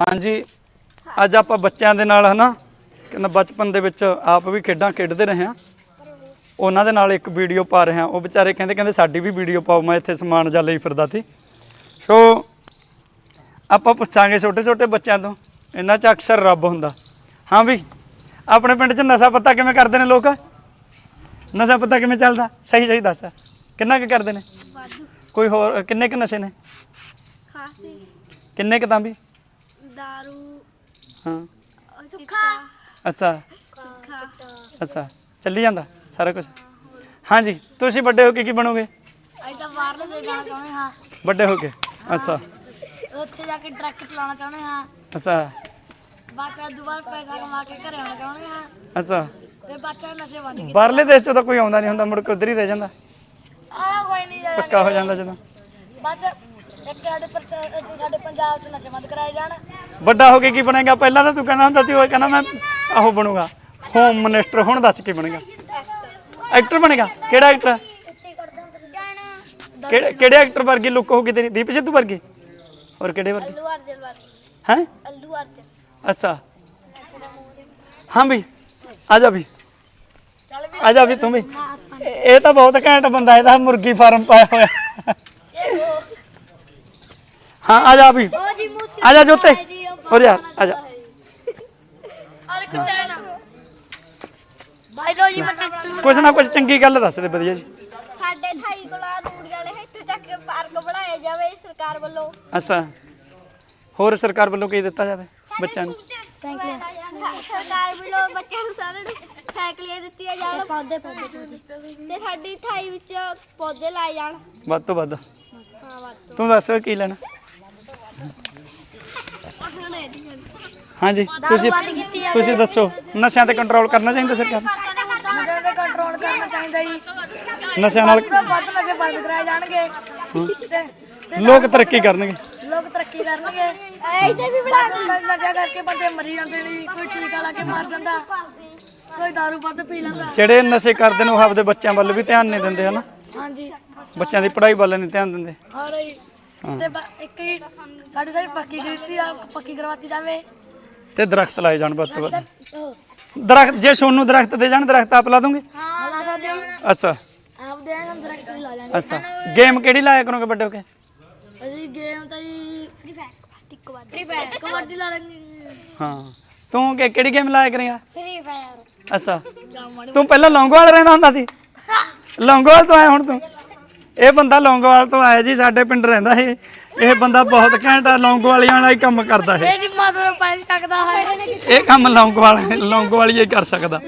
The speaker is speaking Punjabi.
ਹਾਂਜੀ ਅੱਜ ਆਪਾਂ ਬੱਚਿਆਂ ਦੇ ਨਾਲ ਹਨਾ ਕਹਿੰਦਾ ਬਚਪਨ ਦੇ ਵਿੱਚ ਆਪ ਵੀ ਖੇਡਾਂ ਖੇਡਦੇ ਰਹੇ ਹਾਂ। ਉਹਨਾਂ ਦੇ ਨਾਲ ਇੱਕ ਵੀਡੀਓ ਪਾ ਰਹੇ ਹਾਂ। ਉਹ ਵਿਚਾਰੇ ਕਹਿੰਦੇ ਕਹਿੰਦੇ ਸਾਡੀ ਵੀ ਵੀਡੀਓ ਪਾਓ ਮੈਂ ਇੱਥੇ ਸਮਾਨ ਜਾ ਲਈ ਫਿਰਦਾ ਸੀ। ਸੋ ਆਪਾਂ ਪੁੱਛਾਂਗੇ ਛੋਟੇ ਛੋਟੇ ਬੱਚਿਆਂ ਤੋਂ ਇਹਨਾਂ 'ਚ ਅਕਸਰ ਰੱਬ ਹੁੰਦਾ। ਹਾਂ ਵੀ ਆਪਣੇ ਪਿੰਡ 'ਚ ਨਸ਼ਾ ਪੱਤਾ ਕਿਵੇਂ ਕਰਦੇ ਨੇ ਲੋਕ? ਨਸ਼ਾ ਪੱਤਾ ਕਿਵੇਂ ਚੱਲਦਾ? ਸਹੀ ਸਹੀ ਦੱਸ। ਕਿੰਨਾ ਕੁ ਕਰਦੇ ਨੇ? ਕੋਈ ਹੋਰ ਕਿੰਨੇ ਕੁ ਨਸ਼ੇ ਨੇ? ਖਾਸੀ। ਕਿੰਨੇ ਕੁ ਤਾਂ ਵੀ? ਦਾਰੂ ਹਾਂ। ਸੁੱਖਾ ਅੱਛਾ ਸੁੱਖਾ ਅੱਛਾ ਚੱਲੀ ਜਾਂਦਾ ਸਾਰਾ ਕੁਝ ਹਾਂਜੀ ਤੁਸੀਂ ਵੱਡੇ ਹੋ ਕੇ ਕੀ ਬਣੋਗੇ ਅਸੀਂ ਤਾਂ ਬਾਹਰਲੇ ਦੇ ਜਾਣਾ ਚਾਹੁੰਦੇ ਹਾਂ ਵੱਡੇ ਹੋ ਕੇ ਅੱਛਾ ਉੱਥੇ ਜਾ ਕੇ ਟਰੱਕ ਚਲਾਉਣਾ ਚਾਹੁੰਦੇ ਹਾਂ ਅੱਛਾ ਬਸ ਦੁਬਾਰਾ ਪੈਸਾ ਕਮਾ ਕੇ ਘਰੇ ਆਉਣਾ ਚਾਹੁੰਦੇ ਹਾਂ ਅੱਛਾ ਤੇ ਬੱਚਾ ਨਸ਼ੇ ਬੰਦ ਕੀਤੇ ਬਾਹਰਲੇ ਦੇਸ਼ ਚੋਂ ਤਾਂ ਕੋਈ ਆਉਂਦਾ ਨਹੀਂ ਹੁੰਦਾ ਮੁੜ ਕੇ ਉਧਰ ਹੀ ਰਹਿ ਜਾਂਦਾ ਆਹ ਕੋਈ ਨਹੀਂ ਜਾਣਾ ਪੱਕਾ ਹੋ ਜਾਂਦਾ ਜਦੋਂ ਬਸ ਇੱਕ ਸਾਡੇ ਪਰਚ- ਇੱਥੇ ਸਾਡੇ ਪੰਜਾਬ 'ਚ ਨਸ਼ੇ ਬੰਦ ਕਰਾਏ ਜਾਣ। ਵੱਡਾ ਹੋ ਕੇ ਕੀ ਬਣੇਗਾ? ਪਹਿਲਾਂ ਤਾਂ ਤੂੰ ਕਹਿੰਦਾ ਹੁੰਦਾ ਸੀ ਉਹ ਕਹਿੰਦਾ ਮੈਂ ਆਹੋ ਬਣੂਗਾ। ਹੋਮ ਮਿਨਿਸਟਰ ਹੁਣ ਦੱਸ ਕੀ ਬਣੇਗਾ? ਐਕਟਰ ਬਣੇਗਾ? ਕਿਹੜਾ ਐਕਟਰ ਕਿਹੜੇ ਕਿਹੜੇ ਐਕਟਰ ਵਰਗੀ ਲੁੱਕ ਹੋਗੀ ਤੇਰੀ? ਦੀਪ ਸਿੱਧੂ ਵਰਗੀ? ਹੋਰ ਕਿਹੜੇ ਵਰਗੀ? ਅੱਲੂ ਅਰਜਨ ਵਾਲੀ ਹੈ? ਅੱਲੂ ਅਰਜਨ। ਅੱਛਾ। ਹਾਂ ਵੀ ਆ ਜਾ ਵੀ। ਚੱਲ ਵੀ ਆ ਜਾ ਵੀ ਤੂੰ ਵੀ। ਇਹ ਇਹ ਤਾਂ ਬਹੁਤ ਘੈਂਟ ਬੰਦਾ ਇਹਦਾ ਮੁਰਗੀ ਫਾਰਮ ਪਾਇਆ ਹੋਇਆ। ਹਾਂ ਆ ਜਾ ਵੀ। ਉਹ ਜੀ ਮੂਸੇ ਆ ਜਾ ਜੋਤੇ। ਹੋ ਜਾ ਆ ਜਾ। ਅਰੇ ਕੁਚੈਨਾ ਬਾਈ ਲੋ ਜੀ ਮੈਂ ਕੁਛ ਨਾ ਕੁਛ ਚੰਗੀ ਗੱਲ ਦੱਸ ਦੇ ਵਧੀਆ ਜੀ। ਸਾਡੇ ਥਾਈ ਕੋਲਾ ਰੂੜੀ ਵਾਲੇ ਇੱਥੇ ਤੱਕ ਪਾਰਕ ਬਣਾਇਆ ਜਾਵੇ ਸਰਕਾਰ ਵੱਲੋਂ। ਅੱਛਾ। ਹੋਰ ਸਰਕਾਰ ਵੱਲੋਂ ਕੀ ਦਿੱਤਾ ਜਾਵੇ ਬੱਚਿਆਂ ਨੂੰ? ਸਾਈਕਲ ਸਰਕਾਰ ਵੱਲੋਂ ਬੱਚਿਆਂ ਨੂੰ ਸਾਰਿਆਂ ਨੂੰ ਸਾਈਕਲੀਆਂ ਦਿੱਤੀਆਂ ਜਾਣ। ਪੌਦੇ ਪੌਦੇ ਤੇ ਸਾਡੀ ਥਾਈ ਵਿੱਚ ਪੌਦੇ ਲਾਏ ਜਾਣ। ਵੱਧ ਤੋਂ ਵੱਧ। ਹਾਂ ਵੱਧ ਤੂੰ ਦੱਸ ਕੀ ਲੈਣਾ? ਹਾਂਜੀ ਤੁਸੀਂ ਤੁਸੀਂ ਦੱਸੋ ਨਸ਼ਿਆਂ ਤੇ ਕੰਟਰੋਲ ਕਰਨਾ ਚਾਹੀਦਾ ਸਰਕਾਰ? ਨੂੰ? ਨਸ਼ੇ ਤੇ ਕੰਟਰੋਲ ਕਰਨਾ ਚਾਹੀਦਾ ਜੀ। ਨਸ਼ਿਆਂ ਨਾਲ ਵੱਧ ਨਸ਼ੇ ਬੰਦ ਕਰਾਏ ਜਾਣਗੇ। ਲੋਕ ਤਰੱਕੀ ਕਰਨਗੇ। ਲੋਕ ਤਰੱਕੀ ਕਰਨਗੇ। ਇਹਦੇ ਵੀ ਬਣਾ ਨਸ਼ਾ ਕਰਕੇ ਬੰਦੇ ਮਰੀ ਜਾਂਦੇ ਨੇ। ਕੋਈ ਟੀਕਾ ਲਾ ਕੇ ਮਰ ਜਾਂਦਾ ਕੋਈ ਦਾਰੂ ਵੱਧ ਪੀ ਲੈਂਦਾ। ਜਿਹੜੇ ਨਸ਼ੇ ਕਰਦੇ ਨੇ ਉਹ ਆਪਦੇ ਬੱਚਿਆਂ ਵੱਲ ਵੀ ਧਿਆਨ ਨਹੀਂ ਦਿੰਦੇ ਹਨਾ? ਹਾਂਜੀ। ਬੱਚਿਆਂ ਦੀ ਪੜ੍ਹਾਈ ਵੱਲ ਨਹੀਂ ਧਿਆਨ ਦਿੰਦੇ। ਹੋਰ ਜੀ। ਤੇ ਬ- ਇੱਕ ਹੀ ਸਾਡੀ ਸਾਡੀ ਪੱਕੀ ਕੀਤੀ ਆ ਪੱਕੀ ਕਰਵਾਤੀ ਜਾਵੇ। ਤੇ ਦਰਖਤ ਲਾਏ ਜਾਣ ਵੱਧ ਤੋਂ ਵੱਧ। ਦਰਖਤ ਜੇ ਸੋਨੂੰ ਦਰਖਤ ਦੇ ਜਾਣ ਦਰਖਤ ਆਪ ਲਾ ਦੂੰਗੇ? ਹਾਂ ਲਾ ਸਕਦੇ ਹਾਂ ਅੱਛਾ। ਆਪ ਦੇ ਹਮ ਦਰਖਤ ਲਾ ਜਾਣਗੇ ਅੱਛਾ। ਗੇਮ ਕਿਹੜੀ ਲਾਇਆ ਕਰੋਗੇ ਵੱਡੇ ਹੋ ਕੇ? ਅਸੀਂ ਗੇਮ ਤਾਂ ਜੀ free fire kabaddi kabaddi. Free fire kabaddi ਲਾ ਲਾਂਗੇ ਹਾਂ। ਤੂੰ ਕਿ ਕਿਹੜੀ ਗੇਮ ਲਾਇਆ ਕਰੇਗਾ ਫ੍ਰੀ ਫਾਇਰ ਅੱਛਾ। ਤੂੰ ਪਹਿਲਾਂ ਲੌਂਗੋਵਾਲ ਰਹਿੰਦਾ ਹੁੰਦਾ ਸੀ? ਲੌਂਗੋਵਾਲ ਤੋਂ ਆਇਆ ਹੁਣ ਤੂੰ? ਇਹ ਬੰਦਾ ਲੌਂਗੋਵਾਲ ਤੋਂ ਆਇਆ ਜੀ ਸਾਡੇ ਪਿੰਡ ਰਹਿੰਦਾ ਇਹ। ਇਹ ਬੰਦਾ ਬਹੁਤ ਘੈਂਟ ਆ ਲੌਂਗੋਵਾਲੀਆਂ ਵਾਲਾ ਹੀ ਕੰਮ ਕਰਦਾ ਇਹ। ਇਹ ਜੀ ਮਾਦਰ ਪੈਸੇ ਚੱਕਦਾ ਹੈ ਇਹ ਕੰਮ ਲੌਂਗੋਵਾਲ ਲੌਂਗੋਵਾਲੀ ਹੀ ਕਰ ਸਕਦਾ।